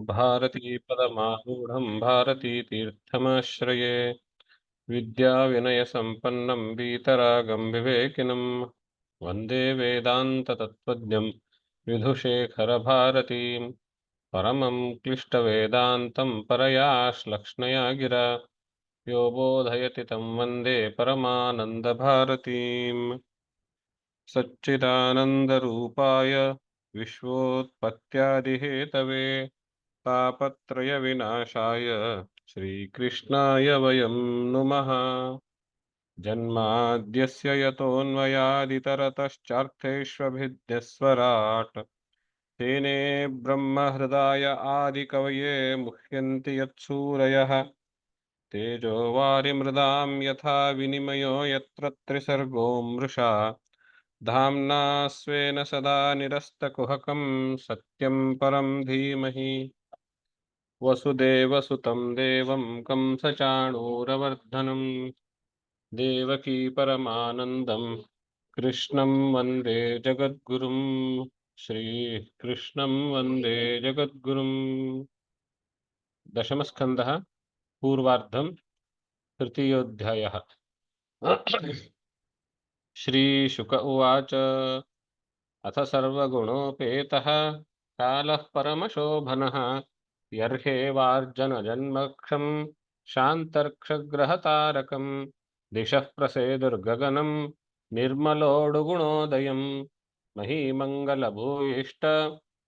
भारतीपदमारूढं भारतीतीर्थमाश्रये विद्याविनयसम्पन्नं वीतरागं विवेकिनं वंदे वेदान्ततत्त्वज्ञं विधुशेखरभारतीं परमं क्लिष्टवेदान्तं परया श्लक्ष्णया गिरा यो बोधयति तं वंदे परमानन्दभारतीम्। सच्चिदानन्दरूपाय विश्वोत्पत्त्यादिहेतवे तापत्रयविनाशाय श्रीकृष्णाय वयं नुमः। जन्माद्यस्य यतोऽन्वयादितरतश्चार्थेष्वभिद्यस्वराट्। तेने ब्रह्महृदाय आदिकवये मुह्यन्ति यत्सूरयः। तेजो वारिमृदां यथा विनिमयो यत्र त्रिसर्गो मृषा। धाम्ना स्वेन सदा निरस्तकुहकं सत्यं परं धीमहि। वसुदेवसुतं देवं कंसचाणूरवर्धनं। देवकी परमानन्दं। कृष्णं वंदे जगद्गुरुं। श्रीकृष्णं वंदे जगद्गुरुम् दशमस्कन्धः, पूर्वार्धं, तृतीयोऽध्यायः। श्रीशुक उवाच। अथ सर्वगुणोपेतः, कालः परमशोभनः। यर्हेवार्जनजन्मक्षं शान्तर्क्षग्रहतारकं दिशः प्रसेदुर्गगनं निर्मलोडुगुणोदयं महीमङ्गलभूयिष्ट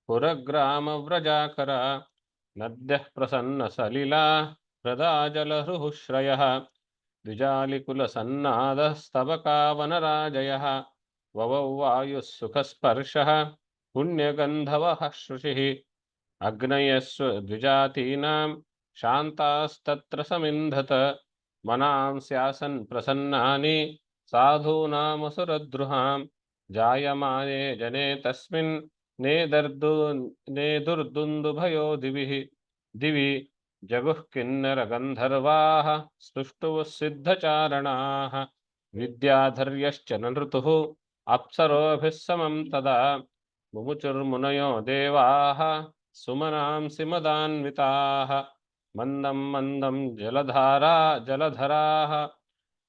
पुरग्रामव्रजाकर नद्यः प्रसन्नसलिला हृदा जलहृहुश्रयः द्विजालिकुलसन्नादस्तबकावनराजयः ववौ वायुः सुखस्पर्शः पुण्यगन्धवः श्रुषिः अग्नयस्व द्विजातीनां शान्तास्तत्र समिन्धत मनांस्यासन् प्रसन्नानि साधूनामसुरद्रुहां जायमाने जने तस्मिन् नेदर्दु नेदुर्दुन्दुभयो दिविः दिवि जगुः किन्नरगन्धर्वाः स्तुष्टुवः सिद्धचारणाः विद्याधर्यश्च ननृतुः अप्सरोभिः समं तदा मुमुचुर्मुनयो देवाः सुमनांसि मदान्विताः मन्दं मन्दं जलधारा, जलधराः।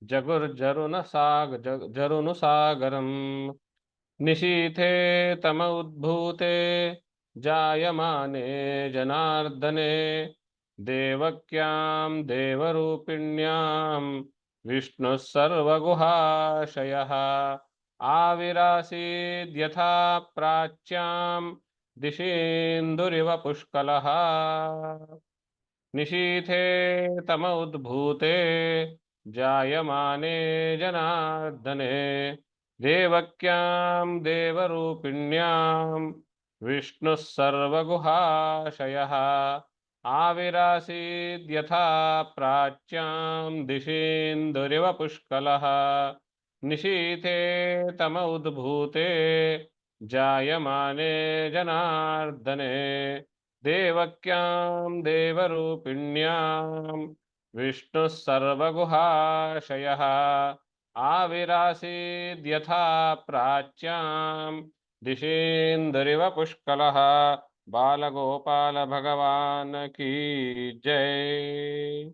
जगुर्जरुनसाग जग जरुनुसागरम्। निशीथे तम उद्भूते जायमाने जनार्दने। देवक्यां, देवरूपिण्यां, विष्णुः सर्वगुहाशयः। आविरासीद्यथा प्राच्यां दिशीन्दुरिव पुष्कलः निशीथे तम उद्भूते जायमाने जनार्दने, देवक्यां देवरूपिण्यां विष्णुः सर्वगुहाशयः। आविरासीद्यथा प्राच्यां दिशीन्दुरिव पुष्कलः निशीथे तम उद्भूते जायमाने जनार्दने, देवक्यां देवरूपिण्यां, विष्णुः सर्वगुहाशयः, आविरासीद्यथा प्राच्यां दिशेन्दुरिव पुष्कलः बालगोपाल भगवान की जय।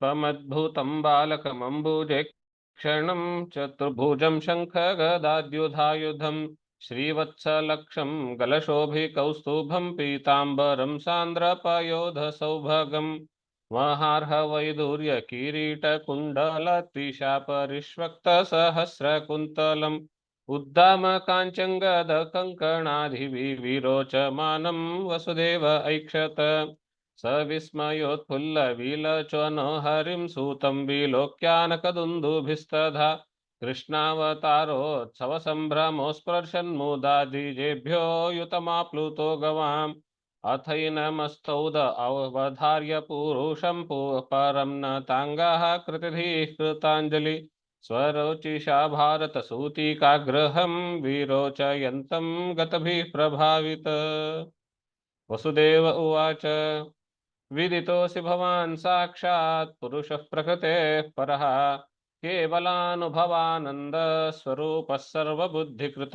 त्वमद्भुतं बालकमम्बुजे क्षणं चतुर्भुजं शङ्खगदाद्युधायुधं श्रीवत्सलक्षं गलशोभिकौस्तुभं पीताम्बरं सान्द्रपयोधसौभगं महार्हवैदूर्यकिरीटकुण्डलत्रिशापरिष्वक्तसहस्रकुन्तलम् उद्दामकाञ्चङ्गदकङ्कणादिविरोचमानं वसुदेव ऐक्षत स विस्मयोत्फुल्लविलचनो हरिं सूतं विलोक्यानकदुन्दुभिस्तधा। कृष्णावतारोत्सवसम्भ्रमोस्पृशन्मुदादिजेभ्यो युतमाप्लुतो गवाम्। अथैनमस्तौद अवधार्य पुरुषं परं न ताङ्गाः कृतिभिः कृताञ्जलि। स्वरोचिषा भारतसूतिकाग्रहं विरोचयन्तं गतभिः प्रभावित। वसुदेव उवाच। विदितोऽसि भवान् साक्षात् पुरुषः प्रकृतेः परः। केवलानुभवानन्दस्वरूपः सर्वबुद्धिकृत।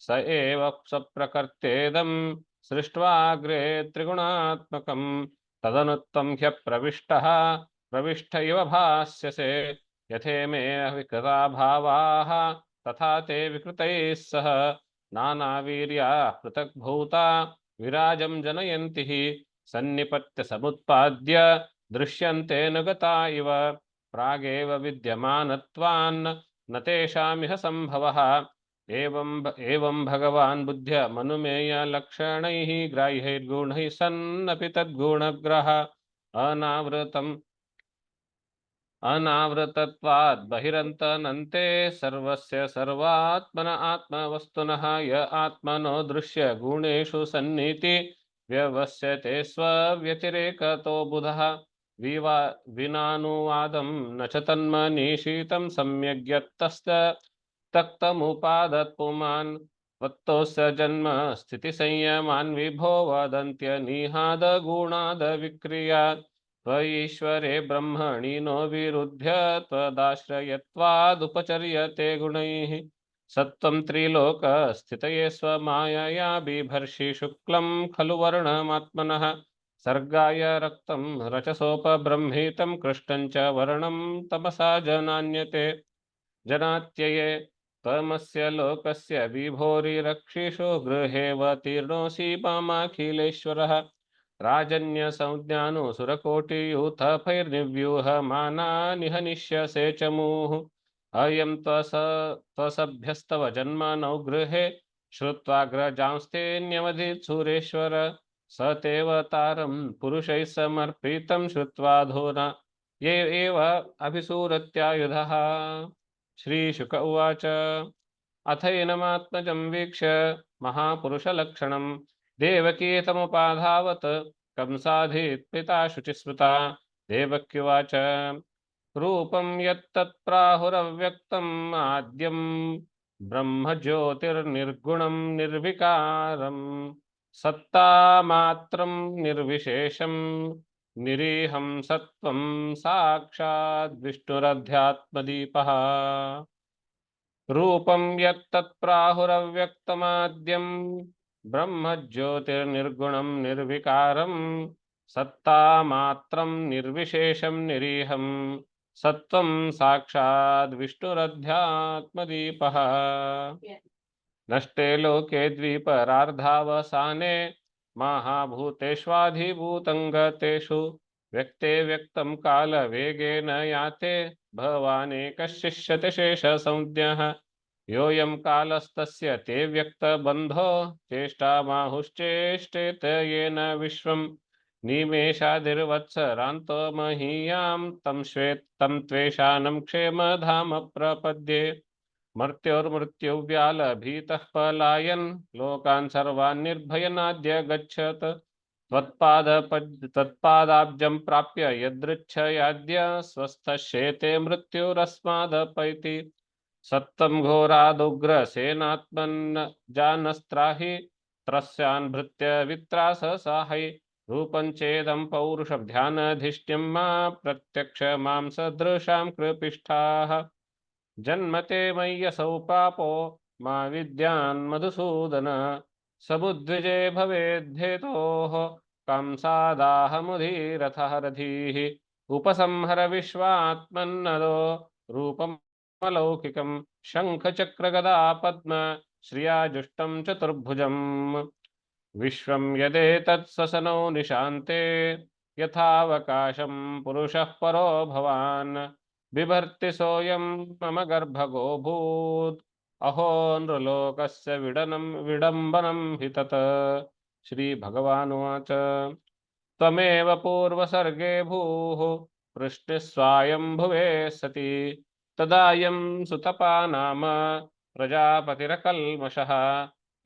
स एव सप्रकृत्येदं सृष्ट्वाग्रे त्रिगुणात्मकम् तदनुत्तं ह्यप्रविष्टः प्रविष्ट इव भास्यसे यथेमे विकृता भावाः तथा ते विकृतैः सह। नानावीर्या पृथक्भूता, विराजं जनयन्ति हि। सन्निपत्य समुत्पाद्य दृश्यन्ते नुगता इव। प्रागेव विद्यमानत्वान् न तेषामिह सम्भवः। एवं एवं भगवान् बुद्ध्य मनुमेयलक्षणैः ग्राह्यैर्गुणैः सन्नपि तद्गुणग्रह। अनावृतम् अनावृतत्वात् बहिरन्तनन्ते सर्वस्य सर्वात्मन आत्मवस्तुनः। य आत्मनो दृश्य गुणेषु सन्नीति व्यवस्यते स्वव्यतिरेकतो बुधः। विवा विनानुवादं न च तन्मनीषितं सम्यग्यत्तस्त तक्तमुपादत्पुमान्। त्वत्तोऽस्य जन्म स्थितिसंयमान् विभो वदन्त्यनिहादगुणादविक्रियात् त्वयीश्वरे ब्रह्मणि नो विरुध्य त्वदाश्रयत्वादुपचर्यते गुणैः। सत्त्वं त्रिलोकस्थितये स्वमायया बिभर्षि शुक्लं खलु वर्णमात्मनः। सर्गाय रक्तं रचसोपब्रह्मितं कृष्णं च तमसा जनान्यते। जनात्यये त्वमस्य लोकस्य विभोरिरक्षिषु गृहेऽवतीर्णोऽसि मामाखिलेश्वरः राजन्यसंज्ञानुसुरकोटियूथपैर्निव्यूहमानानिहनिष्यसे च मुहुः अयं त्वस, त्वसभ्यस्तव जन्मनौ गृहे श्रुत्वाग्रजांस्तेऽन्यवधित् सुरेश्वर। स पुरुषैः समर्पितं श्रुत्वाधुना ये एव अभिसूरत्यायुधः। श्रीशुक उवाच। अथैनमात्मजं वीक्ष्य महापुरुषलक्षणं। देवकी तमुपाधावत् कंसाधीत् पिता शुचिस्मृता। देवक्युवाच। रूपं यत्तत्प्राहुरव्यक्तम् आद्यं ब्रह्मज्योतिर्निर्गुणं निर्विकारं सत्तामात्रं निर्विशेषं निरीहं सत्त्वं साक्षाद्विष्णुरध्यात्मदीपः रूपं यत्तत्प्राहुरव्यक्तमाद्यं ब्रह्मज्योतिर्निर्गुणं निर्विकारं सत्तामात्रं निर्विशेषं निरीहं सत्त्वं साक्षाद्विष्णुरध्यात्मदीपः नष्टे लोके द्विपरार्धावसाने महाभूतेष्वाधिभूतं गतेषु। व्यक्ते व्यक्तं कालवेगेन याते। भवानेकशिष्यते शेषसंज्ञः। योऽयं कालस्तस्य ते व्यक्तबन्धो। चेष्टामाहुश्चेष्टेत येन विश्वं निमेषादिर्वत्सरान्तो महीयां तं श्वेत, तं त्वेषानं क्षेमधाम प्रपद्ये। मर्त्योर्मृत्युव्यालभीतः पलायन्, लोकान् सर्वान् निर्भयनाद्य गच्छत्। त्वत्पादाब्जं प्राप्य यदृच्छयाद्य स्वस्थश्येते मृत्युरस्मादपैति। सत्तं घोरादुग्रसेनात्मन् जानस्त्राहि, त्रस्यान् भृत्य वित्रास साहै। रूपं चेदं पौरुषध्यानधिष्ठ्यं मा प्रत्यक्ष माँ सदृशां कृपिष्ठाः। जन्मते मय्यसौ पापो, मा विद्यान् मधुसूदन समुद्विजे भवेद्धेतोः कंसादाहमुदीरथः रथीः उपसंहर विश्वात्मन्नदो, रूपमलौकिकं शङ्खचक्रगदा पद्म श्रियाजुष्टं चतुर्भुजम्। विश्वं यदेतत् स्वसनौ निशान्ते, यथावकाशं पुरुषः परो भवान्। बिभर्ति सोऽयं मम गर्भगो भूत् अहो नृलोकस्य विडनं विडम्बनं हि तत्। श्रीभगवानुवाच। त्वमेव पूर्वसर्गे भूः। पृष्टिस्वायम्भुवे सति। तदायं सुतपा नाम प्रजापतिरकल्मषः।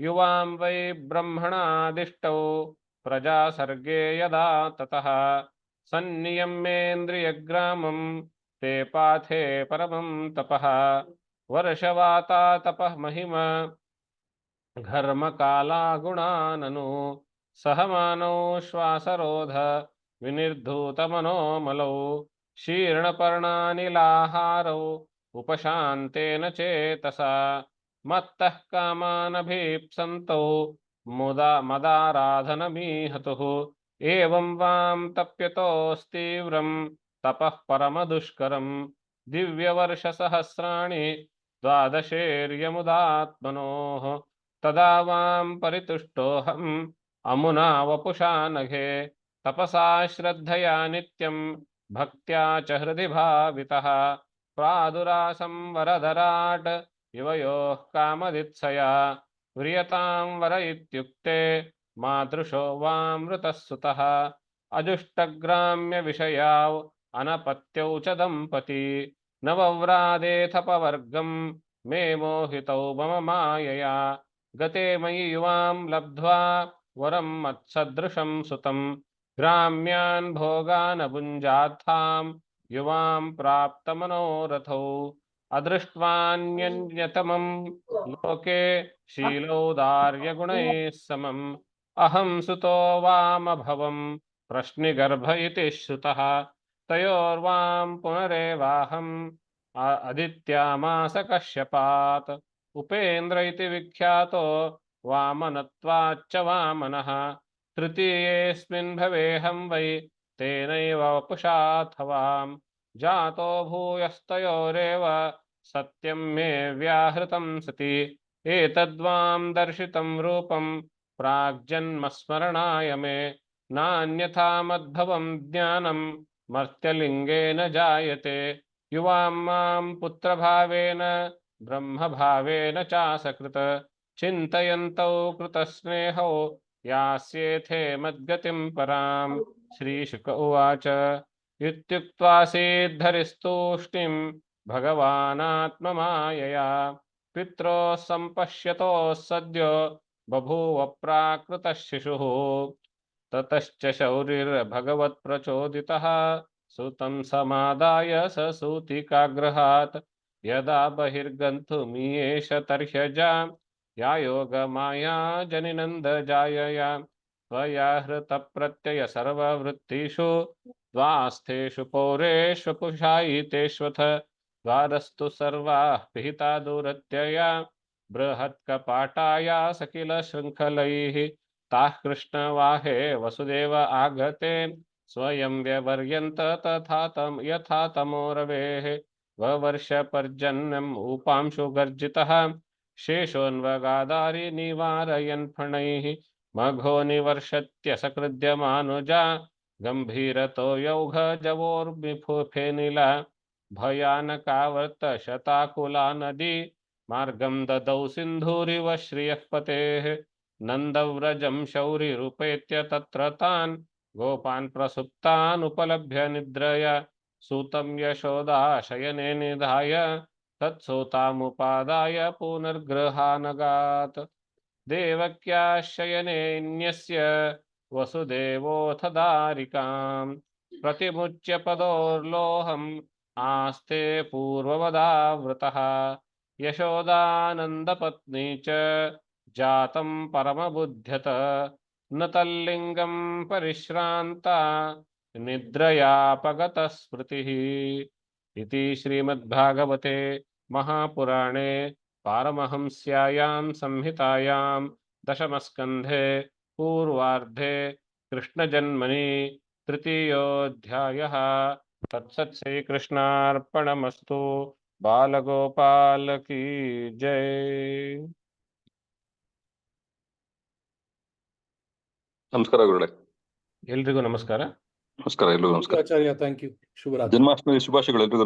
युवां वै ब्रह्मणादिष्टौ प्रजासर्गे यदा ततः। सन्नियम्येन्द्रियग्रामं ते पाथे परमं तपः। वर्षवाता तपः महिमा, घर्मकालागुणाननु, सहमानौ श्वासरोध, विनिर्धूतमनोमलौ, शीर्णपर्णानिलाहारौ, उपशान्तेन चेतसा। मत्तः कामानभीप्सन्तौ मुदा मदाराधनमीहतुः। एवं वां तप्यतोस्तीव्रं तपः परमदुष्करं दिव्यवर्षसहस्राणि द्वादशेर्यमुदात्मनोः। तदा वां परितुष्टोऽहम् अमुना वपुषा नघे। तपसा श्रद्धया नित्यं भक्त्या च हृदि भावितः। प्रादुरासं वरदराट् युवयोः कामदित्सया व्रियतां वर इत्युक्ते मादृशो वामृतः सुतः अजुष्टग्राम्यविषयाौ अनपत्यौ च दम्पती। नवव्रादेथपवर्गं मे मोहितौ मम मायया। गते मयि युवां लब्ध्वा वरं मत्सदृशं सुतं ग्राम्यान् भोगान् भुञ्जात्थां युवां प्राप्तमनोरथौ। अदृष्ट्वान्यन्यतमं लोके शीलौदार्यगुणैः समम् अहं सुतो वामभवं प्रश्निगर्भ इति श्रुतः। तयोर्वां पुनरेवाहम्। अदित्यामास कश्यपात् उपेन्द्र इति विख्यातो वामनत्वाच्च वामनः। तृतीयेऽस्मिन् भवेऽहं वै तेनैव वपुषाथवाम् जातो भूयस्तयोरेव सत्यं मे व्याहृतं सति। एतद्वां दर्शितं रूपं प्राग्जन्मस्मरणाय मे। नान्यथा मद्भवं ज्ञानं मर्त्यलिङ्गेन जायते। युवां माँ पुत्रभावेन, ब्रह्मभावेन चासकृत। चिन्तयन्तौ कृतस्नेहौ यास्येथे मद्गतिं परां। श्रीशुक उवाच। इत्युक्त्वा सिद्धरिस्तूष्णीं भगवानात्ममायया। पित्रोः सम्पश्यतोः सद्यो बभूव प्राकृतः शिशुः। ततश्च शौरिर्भगवत्प्रचोदितः। सुतं समादाय स सूतिकाग्रहात् यदा बहिर्गन्तुमीयेष तर्ह्यजा। या योगमाया जनिनन्दजायया। त्वया हृतप्रत्यय द्वास्थेषु पौरेष्वपुषायितेष्वथ द्वारस्तु सर्वाः पिहिता दूरत्यया, बृहत्कपाटाया सकिल शृङ्खलैः ताः कृष्णवाहे वसुदेव आगते, स्वयं व्यवर्यन्त तथा तं यथा तमोरवेः, ववर्षपर्जन्यम् उपांशु गर्जितः, शेषोन्वगादारि निवारयन् फणैः, मघो निवर्षत्य सकृद्यमानुजा गम्भीरतो यौघजवोर्मिफुफेनिला भयानकावर्त शताकुला नदी मार्गं ददौ सिन्धुरिव श्रियः पतेः नन्दव्रजं शौरिरुपेत्य तत्र तान् गोपान् प्रसुप्तान् उपलभ्य निद्रया सूतं यशोदा शयने निधाय तत्सूतामुपादाय पुनर्गृहानगात् देवक्याः शयनेऽन्यस्य वसुदेवोऽथ दारिकाम् प्रतिमुच्य पदोर्लोहम् आस्ते पूर्ववदावृतः। यशोदानन्दपत्नी च जातं परमबुध्यत न तल्लिङ्गं परिश्रान्ता, निद्रयापगतस्मृतिः। इति श्रीमद्भागवते महापुराणे पारमहंस्यायां संहितायां दशमस्कन्धे पूर्वार्धे कृष्णजन्मनि तृतीयोऽध्यायः तत्सत् श्रीकृष्णार्पणमस्तु बालगोपाल की जय ನಮಸ್ಕಾರ ಗುರುಗಳೇ ಎಲ್ರಿಗೂ ನಮಸ್ಕಾರ ನಮಸ್ಕಾರ ಎಲ್ರಿಗೂ ನಮಸ್ಕಾರ ಆಚಾರ್ಯ ಥ್ಯಾಂಕ್ ಯು ಶುಭರಾತ್ರಿ ಜನ್ಮಾಷ್ಟಮಿ ಶುಭಾಶಯಗಳು ಎಲ್ರಿಗೂ